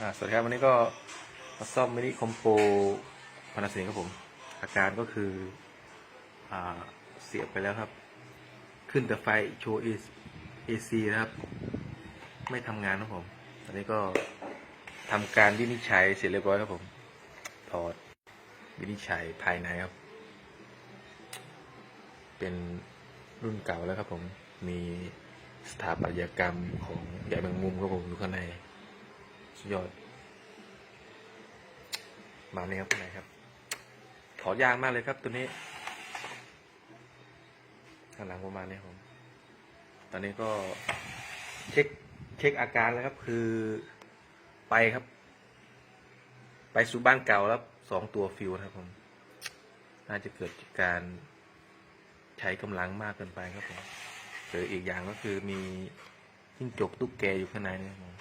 อ่าสวัสดีครับวันนี้ก็มาซ่อมมินิคอมโปพานาโซนิกครับผม อาการก็คือ อ่าเสียบไปแล้วครับ ขึ้นแต่ไฟโชว์เอซีนะครับ ไม่ทำงานครับผมตอนนี้ก็ทำการวินิจฉัยเสร็จเรียบร้อยครับผม ถอดวินิจฉัยภายในครับ เป็นรุ่นเก่าแล้วครับผมมีสถาปัตยกรรมของใหญ่แมงมุมครับผมอยู่ข้างใน สุดยอด มาเนี่ยครับข้างในครับถอดยากมากเลยครับตัวนี้ข้างหลังประมาณนี้ครับผม ตอนนี้ก็เช็คเช็คอาการแล้วครับ คือไปครับ ไปสู่บ้านเก่าแล้วสองตัวฟิวครับผม น่าจะเกิดการใช้กำลังมากเกินไปครับผมหรืออีกอย่างก็คือมีจิ้งจกตุ๊กแกอยู่ข้างในนะครับผม